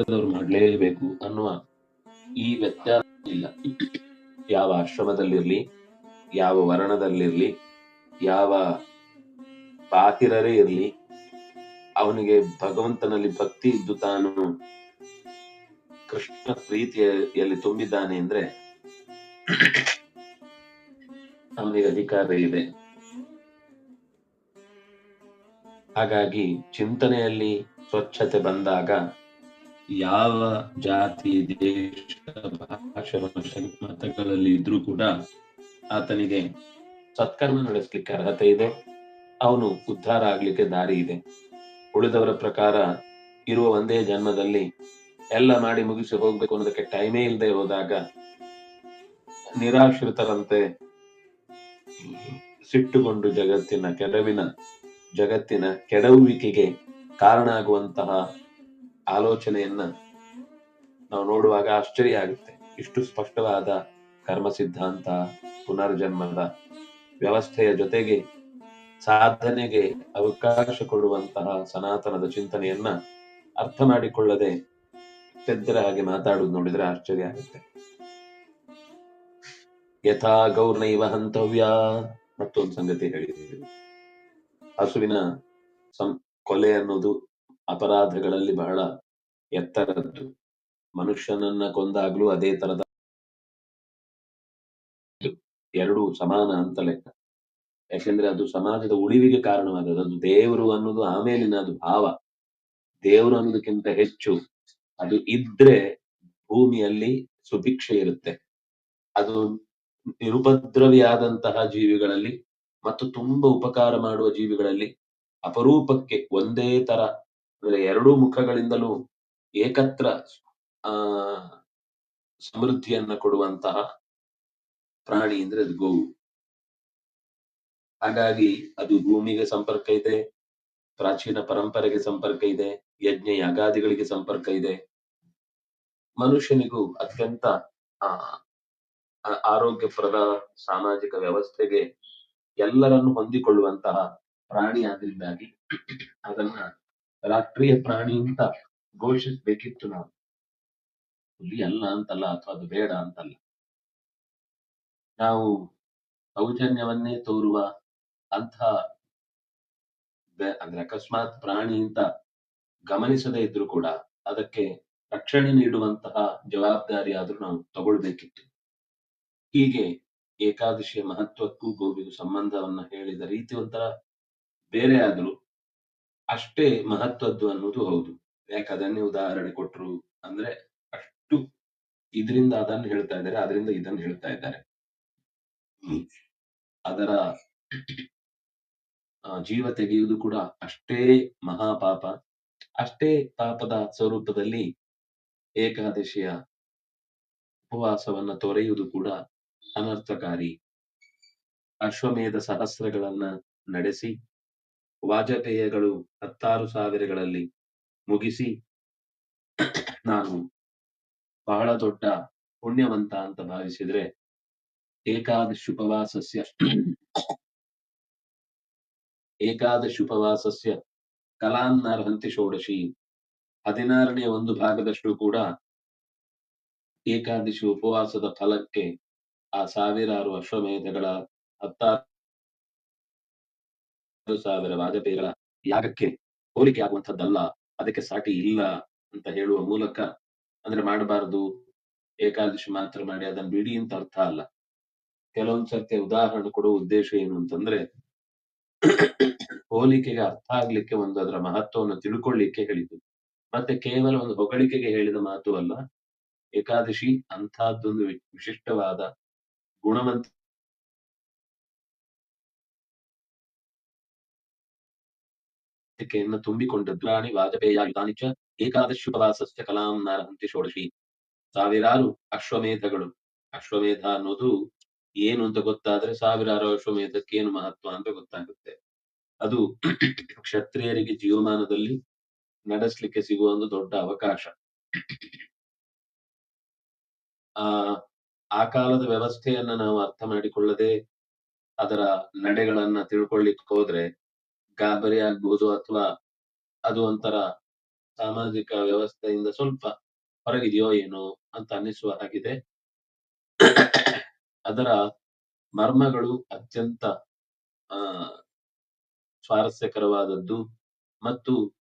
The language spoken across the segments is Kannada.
ವರ್ಗದವರು ಮಾಡಲೇಬೇಕು ಅನ್ನುವ ಈ ವ್ಯತ್ಯಾಸ ಇಲ್ಲ. ಯಾವ ಆಶ್ರಮದಲ್ಲಿರ್ಲಿ, ಯಾವ ವರ್ಣದಲ್ಲಿರ್ಲಿ, ಯಾವ ಪಾತಿರರೇ ಇರ್ಲಿ, ಅವನಿಗೆ ಭಗವಂತನಲ್ಲಿ ಭಕ್ತಿ ಇದ್ದು ತಾನು ಕೃಷ್ಣ ಪ್ರೀತಿಯಲ್ಲಿ ತುಂಬಿದ್ದಾನೆ ಅಂದ್ರೆ ಅವನಿಗೆ ಅಧಿಕಾರ ಇದೆ. ಹಾಗಾಗಿ ಚಿಂತನೆಯಲ್ಲಿ ಸ್ವಚ್ಛತೆ ಬಂದಾಗ ಯಾವ ಜಾತಿ, ದೇಶ, ಭಾಷೆ ಮತಗಳಲ್ಲಿ ಇದ್ರೂ ಕೂಡ ಆತನಿಗೆ ಸತ್ಕರ್ಮ ನಡೆಸಲಿಕ್ಕೆ ಅರ್ಹತೆ ಇದೆ. ಅವನು ಉದ್ಧಾರ ಆಗ್ಲಿಕ್ಕೆ ದಾರಿ ಇದೆ. ಉಳಿದವರ ಪ್ರಕಾರ ಇರುವ ಒಂದೇ ಜನ್ಮದಲ್ಲಿ ಎಲ್ಲ ಮಾಡಿ ಮುಗಿಸಿ ಹೋಗ್ಬೇಕು ಅನ್ನೋದಕ್ಕೆ ಟೈಮೇ ಇಲ್ಲದೆ ಹೋದಾಗ ನಿರಾಶ್ರಿತರಂತೆ ಸಿಟ್ಟುಕೊಂಡು ಜಗತ್ತಿನ ಕೆಡವಿನ, ಜಗತ್ತಿನ ಕೆಡವುವಿಕೆಗೆ ಕಾರಣ ಆಗುವಂತಹ ಆಲೋಚನೆಯನ್ನ ನಾವು ನೋಡುವಾಗ ಆಶ್ಚರ್ಯ ಆಗುತ್ತೆ. ಇಷ್ಟು ಸ್ಪಷ್ಟವಾದ ಕರ್ಮ ಸಿದ್ಧಾಂತ ಪುನರ್ಜನ್ಮದ ವ್ಯವಸ್ಥೆಯ ಜೊತೆಗೆ ಸಾಧನೆಗೆ ಅವಕಾಶ ಕೊಡುವಂತಹ ಸನಾತನದ ಚಿಂತನೆಯನ್ನ ಅರ್ಥ ಮಾಡಿಕೊಳ್ಳದೆ ಪೆದ್ದರ ಹಾಗೆ ಮಾತಾಡುದು ನೋಡಿದ್ರೆ ಆಶ್ಚರ್ಯ ಆಗುತ್ತೆ. ಯಥಾ ಗೌರ್ನೈವ ಹಂತವ್ಯ ಮತ್ತೊಂದು ಸಂಗತಿ ಹೇಳಿದ್ದೀವಿ ಹಸುವಿನ ಸಂ ಕೊಲೆ ಅನ್ನೋದು ಅಪರಾಧಗಳಲ್ಲಿ ಬಹಳ ಎತ್ತರದ್ದು. ಮನುಷ್ಯನನ್ನ ಕೊಂದಾಗ್ಲೂ ಅದೇ ತರದ ಎರಡು ಸಮಾನ ಅಂತ ಲೆಕ್ಕ. ಯಾಕೆಂದ್ರೆ ಅದು ಸಮಾಜದ ಉಳಿವಿಗೆ ಕಾರಣವಾದದ್ದು. ಅದು ದೇವರು ಅನ್ನೋದು ಆಮೇಲಿನ ಅದು ಭಾವ. ದೇವರು ಅನ್ನೋದಕ್ಕಿಂತ ಹೆಚ್ಚು ಅದು ಇದ್ರೆ ಭೂಮಿಯಲ್ಲಿ ಸುಭಿಕ್ಷೆ ಇರುತ್ತೆ. ಅದು ನಿರುಪದ್ರವಿಯಾದಂತಹ ಜೀವಿಗಳಲ್ಲಿ ಮತ್ತು ತುಂಬಾ ಉಪಕಾರ ಮಾಡುವ ಜೀವಿಗಳಲ್ಲಿ ಅಪರೂಪಕ್ಕೆ ಒಂದೇ ತರ ಎರಡೂ ಮುಖಗಳಿಂದಲೂ ಏಕತ್ರ, ಆ, ಸಮೃದ್ಧಿಯನ್ನ ಕೊಡುವಂತಹ ಪ್ರಾಣಿ ಅಂದ್ರೆ ಅದು ಗೋವು. ಹಾಗಾಗಿ ಅದು ಭೂಮಿಗೆ ಸಂಪರ್ಕ ಇದೆ, ಪ್ರಾಚೀನ ಪರಂಪರೆಗೆ ಸಂಪರ್ಕ ಇದೆ, ಯಜ್ಞ ಯಾಗಾದಿಗಳಿಗೆ ಸಂಪರ್ಕ ಇದೆ. ಮನುಷ್ಯನಿಗೂ ಅತ್ಯಂತ, ಆ, ಆ- ಆರೋಗ್ಯಪ್ರದ ಸಾಮಾಜಿಕ ವ್ಯವಸ್ಥೆಗೆ ಎಲ್ಲರನ್ನು ಹೊಂದಿಕೊಳ್ಳುವಂತಹ ಪ್ರಾಣಿ ಆದ್ರಿಂದಾಗಿ ಅದನ್ನ ರಾಷ್ಟ್ರೀಯ ಪ್ರಾಣಿ ಅಂತ ಘೋಷಿಸಬೇಕಿತ್ತು ನಾವು. ಹುಲಿ ಅಲ್ಲ ಅಂತಲ್ಲ ಅಥವಾ ಅದು ಬೇಡ ಅಂತಲ್ಲ. ನಾವು ಸೌಜನ್ಯವನ್ನೇ ತೋರುವ ಅಂತ ಅಂದ್ರೆ ಅಕಸ್ಮಾತ್ ಪ್ರಾಣಿ ಅಂತ ಗಮನಿಸದೇ ಇದ್ರು ಕೂಡ ಅದಕ್ಕೆ ರಕ್ಷಣೆ ನೀಡುವಂತಹ ಜವಾಬ್ದಾರಿ ಆದ್ರೂ ನಾವು ತಗೊಳ್ಬೇಕಿತ್ತು. ಹೀಗೆ ಏಕಾದಶಿಯ ಮಹತ್ವಕ್ಕೂ ಗೋವಿಗೂ ಸಂಬಂಧವನ್ನ ಹೇಳಿದ ರೀತಿ ಒಂಥರ ಬೇರೆ ಆದ್ರೂ ಅಷ್ಟೇ ಮಹತ್ವದ್ದು ಅನ್ನೋದು ಹೌದು. ಯಾಕೆ ಅದನ್ನೇ ಉದಾಹರಣೆ ಕೊಟ್ರು ಅಂದ್ರೆ ಅಷ್ಟು ಇದರಿಂದ ಅದನ್ನು ಹೇಳ್ತಾ ಇದ್ದಾರೆ ಅದರಿಂದ ಇದನ್ನು ಹೇಳ್ತಾ ಇದ್ದಾರೆ. ಅದರ ಜೀವ ತೆಗೆಯುವುದು ಕೂಡ ಅಷ್ಟೇ ಮಹಾಪಾಪ, ಅಷ್ಟೇ ಪಾಪದ ಸ್ವರೂಪದಲ್ಲಿ ಏಕಾದಶಿಯ ಉಪವಾಸವನ್ನ ತೊರೆಯುವುದು ಕೂಡ ಅನರ್ಥಕಾರಿ. ಅಶ್ವಮೇಧ ಸಹಸ್ರಗಳನ್ನ ನಡೆಸಿ ವಾಜಪೇಯಗಳು ಹತ್ತಾರು ಸಾವಿರಗಳಲ್ಲಿ ಮುಗಿಸಿ ನಾನು ಬಹಳ ದೊಡ್ಡ ಪುಣ್ಯವಂತ ಅಂತ ಭಾವಿಸಿದ್ರೆ ಏಕಾದಶಿ ಉಪವಾಸಸ್ಯ ಏಕಾದಶಿ ಉಪವಾಸಸ್ಯ ಕಲಾನ್ನರ್ಹಂತಿ ಷೋಡಶಿ ಹದಿನಾರನೆಯ ಒಂದು ಭಾಗದಷ್ಟು ಕೂಡ ಏಕಾದಶಿ ಉಪವಾಸದ ಫಲಕ್ಕೆ ಆ ಸಾವಿರಾರು ಅಶ್ವಮೇಧಗಳ ಹತ್ತಾರು ಸಾವಿರ ವಾಜಪೇಯಿಗಳ ಯಾಗಕ್ಕೆ ಹೋಲಿಕೆ ಆಗುವಂಥದ್ದಲ್ಲ, ಅದಕ್ಕೆ ಸಾಟಿ ಇಲ್ಲ ಅಂತ ಹೇಳುವ ಮೂಲಕ ಅಂದ್ರೆ ಮಾಡಬಾರದು, ಏಕಾದಶಿ ಮಾತ್ರ ಮಾಡಿ, ಅದನ್ನ ಬಿಡಿ ಅಂತ ಅರ್ಥ ಅಲ್ಲ. ಕೆಲವೊಂದ್ ಸರ್ತಿ ಉದಾಹರಣೆ ಕೊಡುವ ಉದ್ದೇಶ ಏನು ಅಂತಂದ್ರೆ, ಹೋಲಿಕೆಗೆ ಅರ್ಥ ಆಗ್ಲಿಕ್ಕೆ ಒಂದು ಅದರ ಮಹತ್ವವನ್ನು ತಿಳ್ಕೊಳ್ಳಿಕ್ಕೆ ಹೇಳಿದ್ದು. ಮತ್ತೆ ಕೇವಲ ಒಂದು ಹೊಗಳಿಕೆಗೆ ಹೇಳಿದ ಮಾತು ಅಲ್ಲ, ಏಕಾದಶಿ ಅಂತಹದ್ದೊಂದು ವಿಶಿಷ್ಟವಾದ ಗುಣವಂತ ತುಂಬಿಕೊಂಡ ರಾಣಿ ವಾಜಪೇಯ ಚ ಏಕಾದಶಿ ಉಪವಾಸಸ್ಯ ಕಲಾಂ ನಾರಹಂತಿ ಷೋಡಶಿ ಸಾವಿರಾರು ಅಶ್ವಮೇಧಗಳು ಅಶ್ವಮೇಧ ಅನ್ನೋದು ಏನು ಅಂತ ಗೊತ್ತಾದ್ರೆ ಸಾವಿರಾರು ಅಶ್ವಮೇಧಕ್ಕೆ ಏನು ಮಹತ್ವ ಅಂತ ಗೊತ್ತಾಗುತ್ತೆ ಅದು ಕ್ಷತ್ರಿಯರಿಗೆ ಜೀವಮಾನದಲ್ಲಿ ನಡೆಸ್ಲಿಕ್ಕೆ ಸಿಗುವ ಒಂದು ದೊಡ್ಡ ಅವಕಾಶ. ಆ ಆ ಕಾಲದ ವ್ಯವಸ್ಥೆಯನ್ನ ನಾವು ಅರ್ಥ ಮಾಡಿಕೊಳ್ಳದೆ ಅದರ ನಡೆಗಳನ್ನ ತಿಳ್ಕೊಳ್ಳಿಕ್ಕೆ ಹೋದ್ರೆ ಗಾಬರಿ ಆಗ್ಬೋದು ಅಥವಾ ಅದು ಒಂಥರ ಸಾಮಾಜಿಕ ವ್ಯವಸ್ಥೆಯಿಂದ ಸ್ವಲ್ಪ ಹೊರಗಿದೆಯೋ ಏನೋ ಅಂತ ಅನ್ನಿಸುವ ಹಾಗಿದೆ. ಅದರ ಮರ್ಮಗಳು ಅತ್ಯಂತ, ಆ, ಸ್ವಾರಸ್ಯಕರವಾದದ್ದು ಮತ್ತು,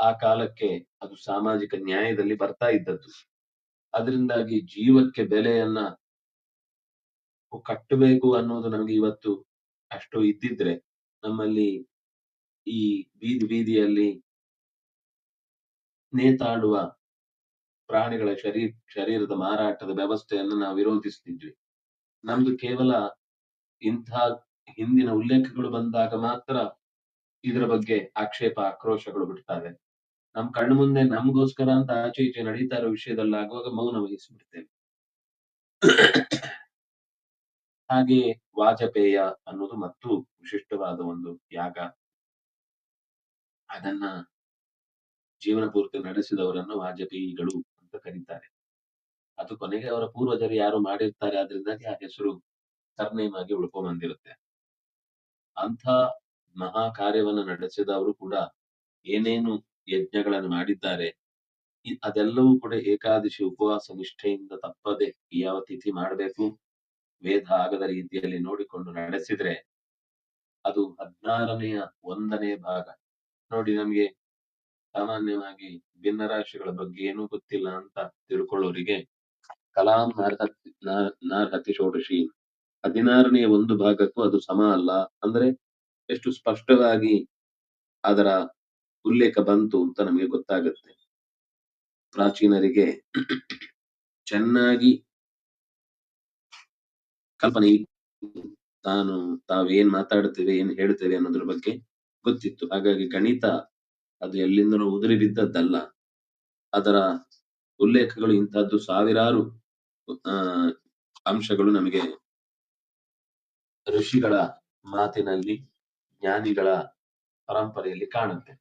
ಆ ಕಾಲಕ್ಕೆ ಅದು ಸಾಮಾಜಿಕ ನ್ಯಾಯದಲ್ಲಿ ಬರ್ತಾ ಇದ್ದದ್ದು. ಅದರಿಂದಾಗಿ ಜೀವಕ್ಕೆ ಬೆಲೆಯನ್ನ ಕಟ್ಟಬೇಕು ಅನ್ನೋದು ನಮಗೆ ಇವತ್ತು ಅಷ್ಟು ಇದ್ದಿದ್ರೆ ನಮ್ಮಲ್ಲಿ ಈ ಬೀದಿ ಬೀದಿಯಲ್ಲಿ ನೇತಾಡುವ ಪ್ರಾಣಿಗಳ ಶರೀರ ಶರೀರದ ಮಾರಾಟದ ವ್ಯವಸ್ಥೆಯನ್ನು ನಾವು ವಿರೋಧಿಸ್ತಿದ್ವಿ. ನಮ್ದು ಕೇವಲ ಇಂಥ ಹಿಂದಿನ ಉಲ್ಲೇಖಗಳು ಬಂದಾಗ ಮಾತ್ರ ಇದರ ಬಗ್ಗೆ ಆಕ್ಷೇಪ, ಆಕ್ರೋಶಗಳು ಬಿಡ್ತವೆ. ನಮ್ ಕಣ್ಣು ಮುಂದೆ ನಮಗೋಸ್ಕರ ಅಂತ ಆಚೆ ಈಚೆ ನಡೀತಾ ಇರೋ ವಿಷಯದಲ್ಲಾಗುವಾಗ ಮೌನ ವಹಿಸಿಬಿಡ್ತೇವೆ. ಹಾಗೆ ವಾಜಪೇಯ ಅನ್ನೋದು ಮತ್ತು ವಿಶಿಷ್ಟವಾದ ಒಂದು ಯಾಗ. ಅದನ್ನ ಜೀವನ ಪೂರ್ತಿ ನಡೆಸಿದವರನ್ನು ವಾಜಪೇಯಿಗಳು ಅಂತ ಕರೀತಾರೆ. ಅದು ಕೊನೆಗೆ ಅವರ ಪೂರ್ವಜರು ಯಾರು ಮಾಡಿರ್ತಾರೆ ಅದರಿಂದಾಗಿ ಆ ಹೆಸರು ಸರ್ನೇಮ್ ಆಗಿ ಉಳ್ಕೊ ಬಂದಿರುತ್ತೆ ಅಂಥ ಮಹಾ ಕಾರ್ಯವನ್ನು ನಡೆಸಿದವರು ಕೂಡ ಏನೇನು ಯಜ್ಞಗಳನ್ನು ಮಾಡಿದ್ದಾರೆ ಅದೆಲ್ಲವೂ ಕೂಡ ಏಕಾದಶಿ ಉಪವಾಸ ನಿಷ್ಠೆಯಿಂದ ತಪ್ಪದೆ ಯಾವ ತಿಥಿ ಮಾಡಬೇಕು, ವೇದ ಆಗದ ರೀತಿಯಲ್ಲಿ ನೋಡಿಕೊಂಡು ನಡೆಸಿದ್ರೆ ಅದು ಹದಿನಾರನೆಯ ಒಂದನೇ ಭಾಗ. ನೋಡಿ ನಮ್ಗೆ ಸಾಮಾನ್ಯವಾಗಿ ಭಿನ್ನ ರಾಶಿಗಳ ಬಗ್ಗೆ ಏನೂ ಗೊತ್ತಿಲ್ಲ ಅಂತ ತಿಳ್ಕೊಳ್ಳೋರಿಗೆ ಕಲಾಂ ನಾರ್ಹತಿ, ನಾರ್- ನಾರ್ಹತಿ ಷೋಡಶಿ ಹದಿನಾರನೆಯ ಒಂದು ಭಾಗಕ್ಕೂ ಅದು ಸಮ ಅಲ್ಲ ಅಂದ್ರೆ ಎಷ್ಟು ಸ್ಪಷ್ಟವಾಗಿ ಅದರ ಉಲ್ಲೇಖ ಬಂತು ಅಂತ ನಮಗೆ ಗೊತ್ತಾಗುತ್ತೆ ಪ್ರಾಚೀನರಿಗೆ ಚೆನ್ನಾಗಿ ಕಲ್ಪನೆ. ತಾನು ತಾವೇನ್ ಮಾತಾಡ್ತೇವೆ, ಏನ್ ಹೇಳ್ತೇವೆ ಅನ್ನೋದ್ರ ಬಗ್ಗೆ ಗೊತ್ತಿತ್ತು. ಹಾಗಾಗಿ ಗಣಿತ ಅದು ಎಲ್ಲಿಂದನೂ ಉದುರಿ ಬಿದ್ದದ್ದಲ್ಲ ಅದರ ಉಲ್ಲೇಖಗಳು ಇಂತಹದ್ದು ಸಾವಿರಾರು ಅಂಶಗಳು ನಮಗೆ ಋಷಿಗಳ ಮಾತಿನಲ್ಲಿ, ಜ್ಞಾನಿಗಳ ಪರಂಪರೆಯಲ್ಲಿ ಕಾಣುತ್ತೆ.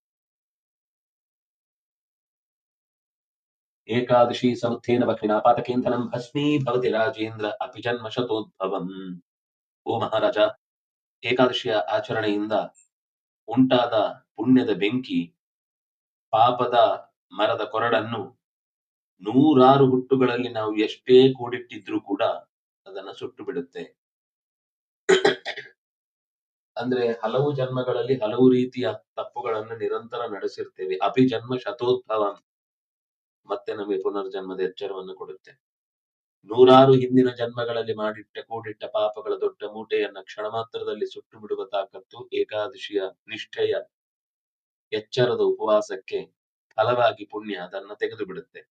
ಏಕಾದಶಿ ಸಮರ್ಥೇನ ಭಕ್ಷಿಣ ಪಾತಕೇಂಧನಂ ಭಸ್ಮೀ ಭವತಿ ರಾಜೇಂದ್ರ ಅಪಿ ಜನ್ಮ ಶತೋದ್ಭವಂ. ಓ ಮಹಾರಾಜ, ಏಕಾದಶಿಯ ಆಚರಣೆಯಿಂದ ಉಂಟಾದ ಪುಣ್ಯದ ಬೆಂಕಿ, ಪಾಪದ ಮರದ ಕೊರಡನ್ನು ನೂರಾರು ಹುಟ್ಟುಗಳಲ್ಲಿ ನಾವು ಎಷ್ಟೇ ಕೂಡಿಟ್ಟಿದ್ರೂ ಕೂಡ ಅದನ್ನ ಸುಟ್ಟು ಬಿಡುತ್ತೆ. ಅಂದ್ರೆ ಹಲವು ಜನ್ಮಗಳಲ್ಲಿ ಹಲವು ರೀತಿಯ ತಪ್ಪುಗಳನ್ನು ನಿರಂತರ ನಡೆಸಿರ್ತೇವೆ. ಅಭಿಜನ್ಮ ಶತೋದ್ಭವ. ಮತ್ತೆ ನಮಗೆ ಪುನರ್ಜನ್ಮದ ಎಚ್ಚರವನ್ನು ಕೊಡುತ್ತೆ. ನೂರಾರು ಹಿಂದಿನ ಜನ್ಮಗಳಲ್ಲಿ ಮಾಡಿಟ್ಟ, ಕೂಡಿಟ್ಟ ಪಾಪಗಳ ದೊಡ್ಡ ಮೂಟೆಯನ್ನ ಕ್ಷಣ ಮಾತ್ರದಲ್ಲಿ ಸುಟ್ಟು ಬಿಡುವ ತಾಕತ್ತು ಏಕಾದಶಿಯ ನಿಷ್ಠೆಯ ಎಚ್ಚರದ ಉಪವಾಸಕ್ಕೆ ಫಲವಾಗಿ ಪುಣ್ಯ ಅದನ್ನ ತೆಗೆದು ಬಿಡುತ್ತೆ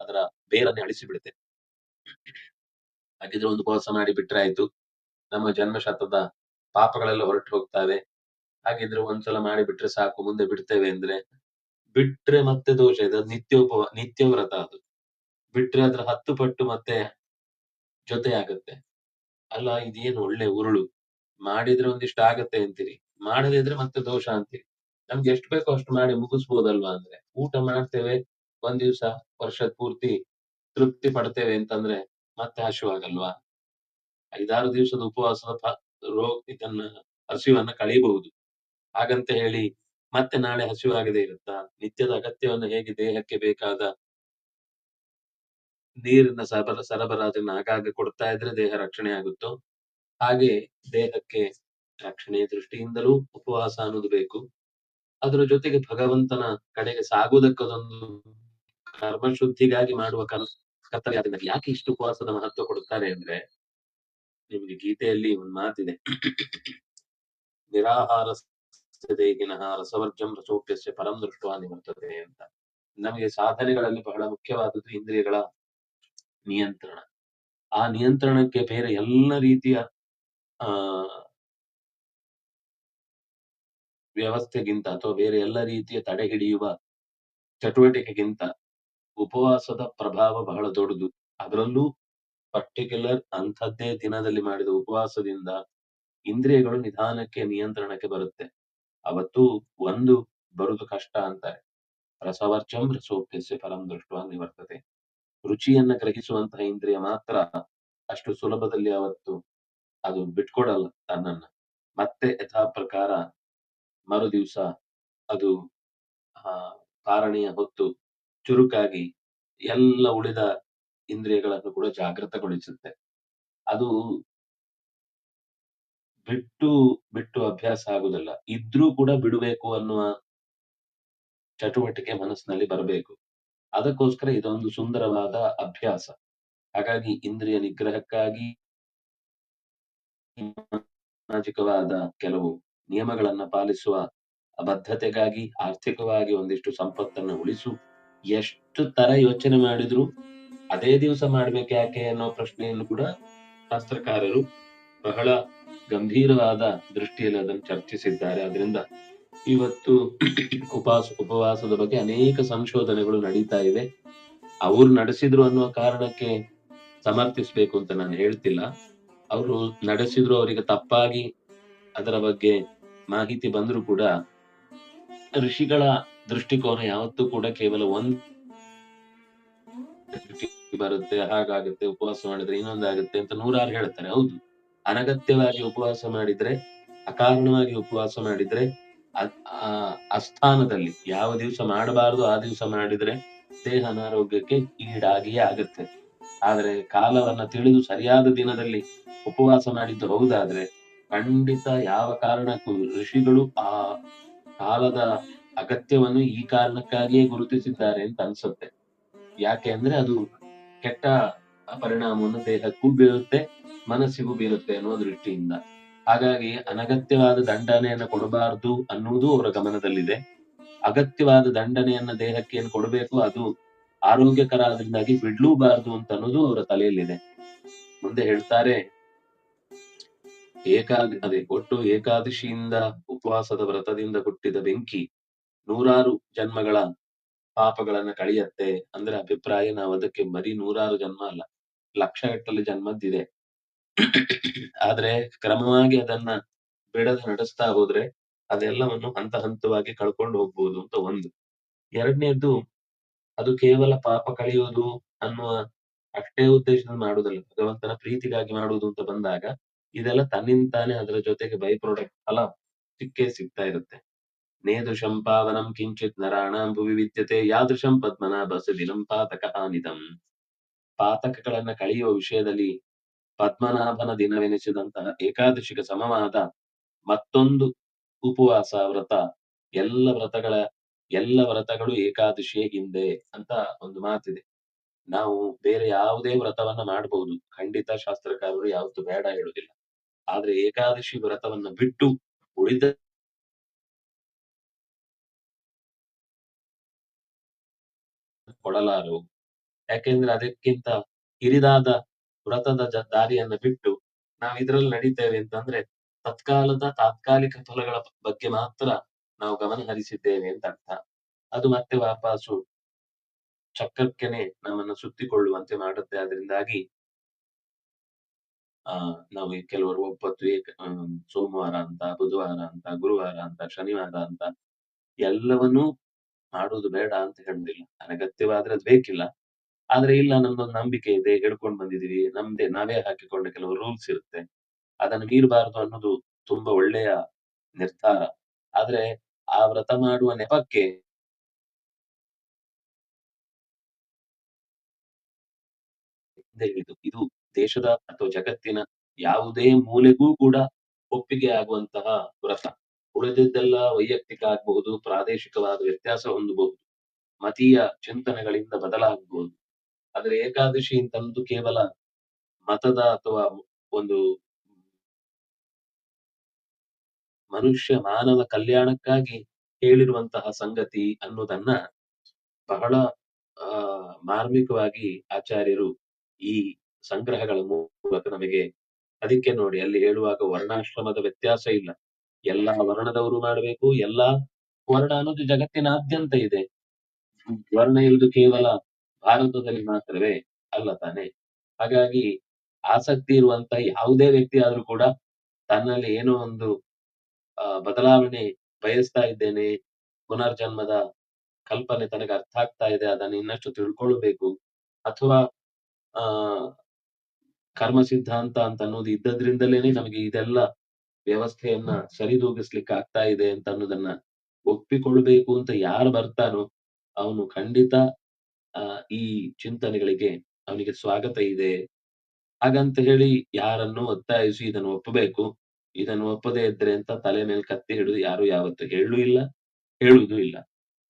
ಅದರ ಬೇರನ್ನೇ ಅಳಿಸಿ ಬಿಡುತ್ತೆ ಹಾಗಿದ್ರೆ ಒಂದು ಉಪವಾಸ ಮಾಡಿ ಬಿಟ್ರೆ ಆಯ್ತು. ನಮ್ಮ ಜನ್ಮ ಶತದ ಪಾಪಗಳೆಲ್ಲ ಹೊರಟು ಹೋಗ್ತವೆ. ಹಾಗಿದ್ರೆ ಒಂದ್ಸಲ ಮಾಡಿ ಬಿಟ್ರೆ ಸಾಕು, ಮುಂದೆ ಬಿಡ್ತೇವೆ ಅಂದ್ರೆ ಬಿಟ್ರೆ ಮತ್ತೆ ದೋಷ ಇದೆ. ನಿತ್ಯ ವ್ರತ ಅದು. ಬಿಟ್ರೆ ಅದ್ರ ಹತ್ತು ಪಟ್ಟು ಮತ್ತೆ ಜೊತೆ ಆಗತ್ತೆ. ಅಲ್ಲ, ಇದೇನು ಒಳ್ಳೆ ಉರುಳು. ಮಾಡಿದ್ರೆ ಒಂದಿಷ್ಟು ಆಗತ್ತೆ ಅಂತೀರಿ. ಮಾಡದೇ ಇದ್ರೆ ಮತ್ತೆ ದೋಷ ಅಂತೀರಿ. ನಮ್ಗೆ ಎಷ್ಟು ಬೇಕೋ ಅಷ್ಟು ಮಾಡಿ ಮುಗಿಸ್ಬೋದಲ್ವಾ ಅಂದ್ರೆ? ಊಟ ಮಾಡ್ತೇವೆ, ಒಂದ್ ದಿವ್ಸ ವರ್ಷದ ಪೂರ್ತಿ ತೃಪ್ತಿ ಪಡ್ತೇವೆ ಅಂತಂದ್ರೆ ಮತ್ತೆ ಹಸಿವಾಗಲ್ವಾ? ಐದಾರು ದಿವಸದ ಉಪವಾಸದ ರೋಗ ಇದನ್ನ, ಹಸಿವನ್ನ ಕಳೀಬಹುದು. ಹಾಗಂತ ಹೇಳಿ ಮತ್ತೆ ನಾಳೆ ಹಸಿವಾಗದೇ ಇರುತ್ತಾ? ನಿತ್ಯದ ಅಗತ್ಯವನ್ನು ಹೇಗೆ ದೇಹಕ್ಕೆ ಬೇಕಾದ ನೀರಿನ ಸರಬರ ಸರಬರಾಜನ್ನು ಆಗಾಗ ಕೊಡ್ತಾ ಇದ್ರೆ ದೇಹ ರಕ್ಷಣೆ ಆಗುತ್ತೋ? ಹಾಗೆ ದೇಹಕ್ಕೆ ರಕ್ಷಣೆಯ ದೃಷ್ಟಿಯಿಂದಲೂ ಉಪವಾಸ ಅನ್ನೋದು ಬೇಕು. ಅದರ ಜೊತೆಗೆ ಭಗವಂತನ ಕಡೆಗೆ ಸಾಗುವುದಕ್ಕದೊಂದು ಕರ್ಮಶುದ್ಧಿಗಾಗಿ ಮಾಡುವ ಕಲ್ ಕರ್ತವ್ಯ ಯಾಕೆ ಇಷ್ಟು ಉಪವಾಸದ ಮಹತ್ವ ಕೊಡುತ್ತಾರೆ ಅಂದ್ರೆ ನಿಮ್ಗೆ ಗೀತೆಯಲ್ಲಿ ಒಂದು ಮಾತಿದೆ. ನಿರಾಹಾರ ದೇಹಿನಃ ರಸವರ್ಜಂ ರಸೋಪ್ಯಸ್ಯ ಫಲಂ ದೃಷ್ಟ ನಿವರ್ತದೆ ಅಂತ. ನಮಗೆ ಸಾಧನೆಗಳಲ್ಲಿ ಬಹಳ ಮುಖ್ಯವಾದದ್ದು ಇಂದ್ರಿಯಗಳ ನಿಯಂತ್ರಣ. ಆ ನಿಯಂತ್ರಣಕ್ಕೆ ಬೇರೆ ಎಲ್ಲ ರೀತಿಯ ವ್ಯವಸ್ಥೆಗಿಂತ ಅಥವಾ ಬೇರೆ ಎಲ್ಲ ರೀತಿಯ ತಡೆ ಹಿಡಿಯುವ ಚಟುವಟಿಕೆಗಿಂತ ಉಪವಾಸದ ಪ್ರಭಾವ ಬಹಳ ದೊಡ್ಡದು. ಅದರಲ್ಲೂ ಪರ್ಟಿಕ್ಯುಲರ್ ಅಂಥದ್ದೇ ದಿನದಲ್ಲಿ ಮಾಡಿದ ಉಪವಾಸದಿಂದ ಇಂದ್ರಿಯಗಳು ನಿಧಾನಕ್ಕೆ ನಿಯಂತ್ರಣಕ್ಕೆ ಬರುತ್ತೆ. ಅವತ್ತು ಒಂದು ಬರುದು ಕಷ್ಟ ಅಂತಾರೆ. ರಸವರ್ಚಂ ರಸೋಪ್ಯಸ್ಯ ಫಲಂ ದೃಷ್ಟ ನಿವರ್ತತೆ. ರುಚಿಯನ್ನ ಗ್ರಹಿಸುವಂತಹ ಇಂದ್ರಿಯ ಮಾತ್ರ ಅಷ್ಟು ಸುಲಭದಲ್ಲಿ ಅವತ್ತು ಅದು ಬಿಟ್ಕೊಡಲ್ಲ ತನ್ನನ್ನ. ಮತ್ತೆ ಯಥಾ ಪ್ರಕಾರ ಮರು ದಿವಸ ಅದು ಆ ಕಾರಣಿಯ ಹೊತ್ತು ಚುರುಕಾಗಿ ಎಲ್ಲ ಉಳಿದ ಇಂದ್ರಿಯಗಳನ್ನು ಕೂಡ ಜಾಗೃತಗೊಳಿಸುತ್ತೆ. ಅದು ಬಿಟ್ಟು ಬಿಟ್ಟು ಅಭ್ಯಾಸ ಆಗುದಿಲ್ಲ ಇದ್ರೂ ಕೂಡ ಬಿಡಬೇಕು ಅನ್ನುವ ಚಟುವಟಿಕೆ ಮನಸ್ಸಿನಲ್ಲಿ ಬರಬೇಕು. ಅದಕ್ಕೋಸ್ಕರ ಇದೊಂದು ಸುಂದರವಾದ ಅಭ್ಯಾಸ. ಹಾಗಾಗಿ ಇಂದ್ರಿಯ ನಿಗ್ರಹಕ್ಕಾಗಿ ಸಾಮಾಜಿಕವಾದ ಕೆಲವು ನಿಯಮಗಳನ್ನ ಪಾಲಿಸುವ ಬದ್ಧತೆಗಾಗಿ, ಆರ್ಥಿಕವಾಗಿ ಒಂದಿಷ್ಟು ಸಂಪತ್ತನ್ನು ಉಳಿಸು ಎಷ್ಟು ತರ ಯೋಚನೆ ಮಾಡಿದ್ರು ಅದೇ ದಿವಸ ಮಾಡ್ಬೇಕು ಯಾಕೆ ಅನ್ನೋ ಪ್ರಶ್ನೆಯನ್ನು ಕೂಡ ಶಾಸ್ತ್ರಕಾರರು ಬಹಳ ಗಂಭೀರವಾದ ದೃಷ್ಟಿಯಲ್ಲಿ ಅದನ್ನು ಚರ್ಚಿಸಿದ್ದಾರೆ. ಅದರಿಂದ ಇವತ್ತು ಉಪವಾಸ, ಉಪವಾಸದ ಬಗ್ಗೆ ಅನೇಕ ಸಂಶೋಧನೆಗಳು ನಡೀತಾ ಇವೆ ಅವ್ರು ನಡೆಸಿದ್ರು ಅನ್ನುವ ಕಾರಣಕ್ಕೆ ಸಮರ್ಥಿಸ್ಬೇಕು ಅಂತ ನಾನು ಹೇಳ್ತಿಲ್ಲ. ಅವರು ನಡೆಸಿದ್ರು, ಅವರಿಗೆ ತಪ್ಪಾಗಿ ಅದರ ಬಗ್ಗೆ ಮಾಹಿತಿ ಬಂದ್ರು ಕೂಡ ಋಷಿಗಳ ದೃಷ್ಟಿಕೋನ ಯಾವತ್ತೂ ಕೂಡ ಕೇವಲ ಒಂದ್ ಬರುತ್ತೆ, ಹಾಗಾಗುತ್ತೆ, ಉಪವಾಸ ಮಾಡಿದ್ರೆ ಇನ್ನೊಂದಾಗುತ್ತೆ ಅಂತ ನೂರಾರು ಹೇಳ್ತಾರೆ. ಹೌದು. ಅನಗತ್ಯವಾಗಿ ಉಪವಾಸ ಮಾಡಿದ್ರೆ, ಅಕಾರಣವಾಗಿ ಉಪವಾಸ ಮಾಡಿದ್ರೆ ಅಸ್ಥಾನದಲ್ಲಿ ಯಾವ ದಿವಸ ಮಾಡಬಾರದು ಆ ದಿವಸ ಮಾಡಿದ್ರೆ ದೇಹ ಅನಾರೋಗ್ಯಕ್ಕೆ ಈಡಾಗಿಯೇ ಆಗುತ್ತೆ. ಆದ್ರೆ ಕಾಲವನ್ನ ತಿಳಿದು ಸರಿಯಾದ ದಿನದಲ್ಲಿ ಉಪವಾಸ ಮಾಡಿದ್ದು ಹೌದಾದ್ರೆ ಖಂಡಿತ ಯಾವ ಕಾರಣಕ್ಕೂ ಋಷಿಗಳು ಆ ಕಾಲದ ಅಗತ್ಯವನ್ನು ಈ ಕಾರಣಕ್ಕಾಗಿಯೇ ಗುರುತಿಸಿದ್ದಾರೆ ಅಂತ ಅನ್ಸುತ್ತೆ. ಯಾಕೆ ಅಂದ್ರೆ ಅದು ಕೆಟ್ಟ ಪರಿಣಾಮವನ್ನು ದೇಹಕ್ಕೂ ಬೀರುತ್ತೆ ಮನಸ್ಸಿಗೂ ಬೀರುತ್ತೆ ಅನ್ನುವ ದೃಷ್ಟಿಯಿಂದ. ಹಾಗಾಗಿ ಅನಗತ್ಯವಾದ ದಂಡನೆಯನ್ನು ಕೊಡಬಾರದು ಅನ್ನುವುದು ಅವರ ಗಮನದಲ್ಲಿದೆ. ಅಗತ್ಯವಾದ ದಂಡನೆಯನ್ನ ದೇಹಕ್ಕೆ ಏನ್ ಕೊಡಬೇಕು ಅದು ಆರೋಗ್ಯಕರ ಆದ್ರಿಂದಾಗಿ ಬಿಡ್ಲೂಬಾರದು ಅಂತ ಅನ್ನೋದು ಅವರ ತಲೆಯಲ್ಲಿದೆ. ಮುಂದೆ ಹೇಳ್ತಾರೆ, ಏಕಾದ, ಅದೇ ಒಟ್ಟು ಏಕಾದಶಿಯಿಂದ ಉಪವಾಸದ ವ್ರತದಿಂದ ಹುಟ್ಟಿದ ಬೆಂಕಿ ನೂರಾರು ಜನ್ಮಗಳ ಪಾಪಗಳನ್ನ ಕಳೆಯತ್ತೆ. ಅಂದ್ರೆ ಅಭಿಪ್ರಾಯ ನಾವು ಅದಕ್ಕೆ ಬರೀ ನೂರಾರು ಜನ್ಮ ಅಲ್ಲ, ಲಕ್ಷಗಟ್ಟಲೆ ಜನ್ಮದ್ದಿದೆ. ಆದ್ರೆ ಕ್ರಮವಾಗಿ ಅದನ್ನ ಬಿಡದೆ ನಡೆಸ್ತಾ ಹೋದ್ರೆ ಅದೆಲ್ಲವನ್ನು ಹಂತ ಹಂತವಾಗಿ ಕಳ್ಕೊಂಡು ಹೋಗ್ಬಹುದು ಅಂತ ಒಂದು. ಎರಡನೇದ್ದು ಅದು ಕೇವಲ ಪಾಪ ಕಳೆಯೋದು ಅನ್ನುವ ಅಷ್ಟೇ ಉದ್ದೇಶದಿಂದ ಮಾಡುವುದಲ್ಲ. ಭಗವಂತನ ಪ್ರೀತಿಗಾಗಿ ಮಾಡುವುದು ಅಂತ ಬಂದಾಗ ಇದೆಲ್ಲ ತನ್ನಿಂತಾನೆ ಅದರ ಜೊತೆಗೆ ಬೈ ಪ್ರಾಡಕ್ಟ್ ಫಲ ಸಿಕ್ಕೇ ಸಿಗ್ತಾ ಇರುತ್ತೆ. ನೇದೃಶಂ ಪಾವನಂ ಕಿಂಚಿತ್ ನರಾಣಾಂ ಭುವಿ ವಿದ್ಯತೆ ಯಾದೃಶಂ ಪದ್ಮನಾಭಸ ದಿನಂ ಪಾತಕ ಆನಿತಂ ಪಾತಕಗಳನ್ನ ಕಳೆಯುವ ವಿಷಯದಲ್ಲಿ ಪದ್ಮನಾಭನ ದಿನವೆನಿಸಿದಂತಹ ಏಕಾದಶಿಗೆ ಸಮವಾದ ಮತ್ತೊಂದು ಉಪವಾಸ ವ್ರತ. ಎಲ್ಲ ವ್ರತಗಳ, ಎಲ್ಲ ವ್ರತಗಳು ಏಕಾದಶಿಯ ಹಿಂದೆ ಅಂತ ಒಂದು ಮಾತಿದೆ. ನಾವು ಬೇರೆ ಯಾವುದೇ ವ್ರತವನ್ನ ಮಾಡಬಹುದು ಖಂಡಿತ ಶಾಸ್ತ್ರಕಾರರು ಯಾವತ್ತು ಬೇಡ ಹೇಳುವುದಿಲ್ಲ. ಆದ್ರೆ ಏಕಾದಶಿ ವ್ರತವನ್ನ ಬಿಟ್ಟು ಉಳಿದ ಕೊಡಲಾರು. ಯಾಕೆಂದ್ರೆ ಅದಕ್ಕಿಂತ ಹಿರಿದಾದ ವ್ರತದ ದಾರಿಯನ್ನ ಬಿಟ್ಟು ನಾವು ಇದ್ರಲ್ಲಿ ನಡೀತೇವೆ ಅಂತಂದ್ರೆ ತತ್ಕಾಲದ ತಾತ್ಕಾಲಿಕ ಫಲಗಳ ಬಗ್ಗೆ ಮಾತ್ರ ನಾವು ಗಮನ ಹರಿಸಿದ್ದೇವೆ ಅಂತ ಅರ್ಥ. ಅದು ಮತ್ತೆ ವಾಪಾಸು ಚಕ್ರಕ್ಕೆನೆ ನಮ್ಮನ್ನು ಸುತ್ತಿಕೊಳ್ಳುವಂತೆ ಮಾಡುತ್ತೆ. ಅದರಿಂದಾಗಿ ಆ, ನಾವು ಕೆಲವರು ಒಪ್ಪತ್ತು ಏಕ ಸೋಮವಾರ ಅಂತ, ಬುಧವಾರ ಅಂತ, ಗುರುವಾರ ಅಂತ, ಶನಿವಾರ ಅಂತ ಎಲ್ಲವನ್ನೂ ಮಾಡುವುದು ಬೇಡ ಅಂತ ಹೇಳುದಿಲ್ಲ ಅನಗತ್ಯವಾದ್ರೆ ಅದು ಬೇಕಿಲ್ಲ. ಆದ್ರೆ ಇಲ್ಲ ನಮ್ದೊಂದು ನಂಬಿಕೆ ಇದೆ, ಹೇಳ್ಕೊಂಡ್ ಬಂದಿದೀವಿ ನಮ್ದೇ, ನಾವೇ ಹಾಕಿಕೊಂಡ ಕೆಲವು ರೂಲ್ಸ್ ಇರುತ್ತೆ. ಅದನ್ನ ಮೀರಬಾರದು ಅನ್ನೋದು ತುಂಬಾ ಒಳ್ಳೆಯ ನಿರ್ಧಾರ. ಆದ್ರೆ ಆ ವ್ರತ ಮಾಡುವ ನೆಪಕ್ಕೆ ಹೇಳಿದ್ದು ಇದು ದೇಶದ ಅಥವಾ ಜಗತ್ತಿನ ಯಾವುದೇ ಮೂಲೆಗೂ ಕೂಡ ಒಪ್ಪಿಗೆ ಆಗುವಂತಹ ವ್ರತ. ಉಳಿದಿದ್ದೆಲ್ಲ ವೈಯಕ್ತಿಕ ಆಗಬಹುದು, ಪ್ರಾದೇಶಿಕವಾದ ವ್ಯತ್ಯಾಸ ಹೊಂದಬಹುದು. ಮತೀಯ ಚಿಂತನೆಗಳಿಂದ ಬದಲಾಗಬಹುದು. ಆದ್ರೆ ಏಕಾದಶಿ ಅಂತಂದು ಕೇವಲ ಮತದ ಅಥವಾ ಒಂದು ಮನುಷ್ಯ ಮಾನವ ಕಲ್ಯಾಣಕ್ಕಾಗಿ ಹೇಳಿರುವಂತಹ ಸಂಗತಿ ಅನ್ನೋದನ್ನ ಬಹಳ, ಆ, ಮಾರ್ಮಿಕವಾಗಿ ಆಚಾರ್ಯರು ಈ ಸಂಗ್ರಹಗಳ ಮೂಲಕ ನಮಗೆ ಅದಕ್ಕೆ ನೋಡಿ ಅಲ್ಲಿ ಹೇಳುವಾಗ ವರ್ಣಾಶ್ರಮದ ವ್ಯತ್ಯಾಸ ಇಲ್ಲ. ಎಲ್ಲಾ ವರ್ಣದವರು ಮಾಡಬೇಕು, ಎಲ್ಲಾ ವರ್ಣ ಅನ್ನೋದು ಜಗತ್ತಿನಾದ್ಯಂತ ಇದೆ. ವರ್ಣ ಇರುವುದು ಕೇವಲ ಭಾರತದಲ್ಲಿ ಮಾತ್ರವೇ ಅಲ್ಲ ತಾನೆ. ಹಾಗಾಗಿ ಆಸಕ್ತಿ ಇರುವಂತ ಯಾವುದೇ ವ್ಯಕ್ತಿ ಆದ್ರೂ ಕೂಡ ತನ್ನಲ್ಲಿ ಏನೋ ಒಂದು ಬದಲಾವಣೆ ಬಯಸ್ತಾ ಇದ್ದೇನೆ, ಪುನರ್ಜನ್ಮದ ಕಲ್ಪನೆ ತನಗೆ ಅರ್ಥ ಆಗ್ತಾ ಇದೆ, ಅದನ್ನು ಇನ್ನಷ್ಟು ತಿಳ್ಕೊಳ್ಬೇಕು, ಅಥವಾ, ಆ, ಕರ್ಮ ಸಿದ್ಧಾಂತ ಅಂತ ಅನ್ನೋದು ಇದ್ದದ್ರಿಂದಲೇನೆ ನಮಗೆ ಇದೆಲ್ಲ ವ್ಯವಸ್ಥೆಯನ್ನ ಸರಿದೂಗಿಸ್ಲಿಕ್ಕೆ ಆಗ್ತಾ ಇದೆ ಅಂತ ಅನ್ನೋದನ್ನ ಒಪ್ಪಿಕೊಳ್ಬೇಕು ಅಂತ ಯಾರು ಬರ್ತಾನೋ ಅವನು ಖಂಡಿತ ಈ ಚಿಂತನೆಗಳಿಗೆ ಅವನಿಗೆ ಸ್ವಾಗತ ಇದೆ. ಹಾಗಂತ ಹೇಳಿ ಯಾರನ್ನು ಒತ್ತಾಯಿಸಿ ಇದನ್ನು ಒಪ್ಪಬೇಕು? ಇದನ್ನು ಒಪ್ಪದೇ ಇದ್ರೆ ಅಂತ ತಲೆ ಮೇಲೆ ಕತ್ತಿ ಹಿಡಿದು ಯಾರು ಯಾವತ್ತು ಹೇಳೂ ಇಲ್ಲ, ಹೇಳುವುದು ಇಲ್ಲ.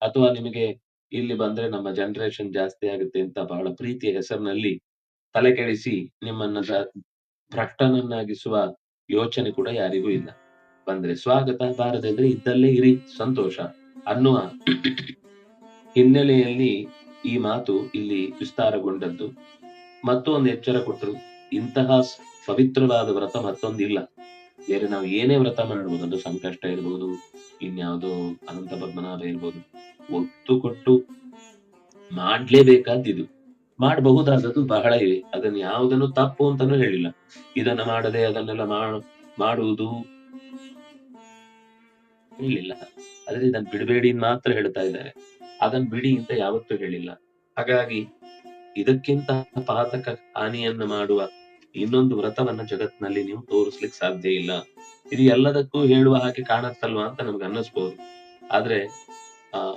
ಅಥವಾ ನಿಮಗೆ ಇಲ್ಲಿ ಬಂದ್ರೆ ನಮ್ಮ ಜನರೇಷನ್ ಜಾಸ್ತಿ ಆಗುತ್ತೆ ಅಂತ ಬಹಳ ಪ್ರೀತಿಯ ಹೆಸರಿನಲ್ಲಿ ತಲೆ ಕೆಡಿಸಿ ನಿಮ್ಮನ್ನ ಭ್ರಷ್ಟನನ್ನಾಗಿಸುವ ಯೋಚನೆ ಕೂಡ ಯಾರಿಗೂ ಇಲ್ಲ. ಬಂದ್ರೆ ಸ್ವಾಗತ ಬಾರದಿದ್ರೆ ಇದ್ದಲ್ಲೇ ಇರಿ, ಸಂತೋಷ ಅನ್ನುವ ಹಿನ್ನೆಲೆಯಲ್ಲಿ ಈ ಮಾತು ಇಲ್ಲಿ ವಿಸ್ತಾರಗೊಂಡದ್ದು. ಮತ್ತೊಂದು ಎಚ್ಚರ ಕೊಟ್ಟರು. ಇಂತಹ ಪವಿತ್ರವಾದ ವ್ರತ ಮತ್ತೊಂದಿಲ್ಲ. ಬೇರೆ ನಾವು ಏನೇ ವ್ರತ ಮಾಡಬಹುದು ಅದು ಸಂಕಷ್ಟ ಇರ್ಬೋದು, ಇನ್ಯಾವುದೋ ಅನಂತ ಪದ್ಮನಾಭ ಇರ್ಬೋದು, ಒತ್ತು ಕೊಟ್ಟು ಮಾಡ್ಲೇಬೇಕಾದಿದು ಮಾಡಬಹುದಾದದ್ದು ಬಹಳ ಇವೆ. ಅದನ್ನ ಯಾವುದನ್ನು ತಪ್ಪು ಅಂತಾನು ಹೇಳಿಲ್ಲ. ಇದನ್ನ ಮಾಡದೆ ಅದನ್ನೆಲ್ಲ ಮಾಡು, ಮಾಡುವುದು ಹೇಳಿಲ್ಲ ಆದ್ರೆ ಇದನ್ನ ಬಿಡಬೇಡಿ ಮಾತ್ರ ಹೇಳ್ತಾ ಇದ್ದಾರೆ. ಅದನ್ನ ಬಿಡಿ ಅಂತ ಯಾವತ್ತೂ ಹೇಳಿಲ್ಲ. ಹಾಗಾಗಿ ಇದಕ್ಕಿಂತ ಪಾತಕ ಹಾನಿಯನ್ನ ಮಾಡುವ ಇನ್ನೊಂದು ವ್ರತವನ್ನ ಜಗತ್ನಲ್ಲಿ ನೀವು ತೋರಿಸ್ಲಿಕ್ಕೆ ಸಾಧ್ಯ ಇಲ್ಲ. ಇದು ಎಲ್ಲದಕ್ಕೂ ಹೇಳುವ ಹಾಗೆ ಕಾಣತ್ತಲ್ವಾ ಅಂತ ನಮ್ಗೆ ಅನ್ನಿಸ್ಬೋದು. ಆದ್ರೆ, ಆ,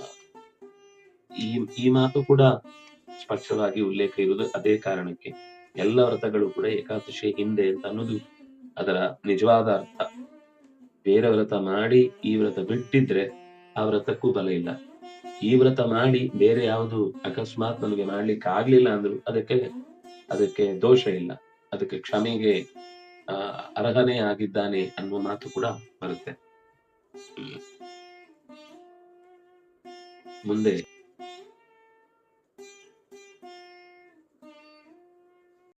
ಈ ಈ ಮಾತು ಕೂಡ ಸ್ಪಷ್ಟವಾಗಿ ಉಲ್ಲೇಖ ಇರುವುದು ಅದೇ ಕಾರಣಕ್ಕೆ. ಎಲ್ಲ ವ್ರತಗಳು ಕೂಡ ಏಕಾದಶಿ ಹಿಂದೆ ಅಂತ ಅನ್ನೋದು ಅದರ ನಿಜವಾದ ಅರ್ಥ. ಬೇರೆ ವ್ರತ ಮಾಡಿ ಈ ವ್ರತ ಬಿಟ್ಟಿದ್ರೆ ಆ ವ್ರತಕ್ಕೂ ಬಲ ಇಲ್ಲ. ಈ ವ್ರತ ಮಾಡಿ ಬೇರೆ ಯಾವುದು ಅಕಸ್ಮಾತ್ ನಮಗೆ ಮಾಡ್ಲಿಕ್ಕೆ ಆಗ್ಲಿಲ್ಲ ಅಂದ್ರು ಅದಕ್ಕೆ ಅದಕ್ಕೆ ದೋಷ ಇಲ್ಲ. ಅದಕ್ಕೆ ಕ್ಷಮೆಗೆ ಅರ್ಹನೇ ಆಗಿದ್ದಾನೆ ಅನ್ನುವ ಮಾತು ಕೂಡ ಬರುತ್ತೆ. ಮುಂದೆ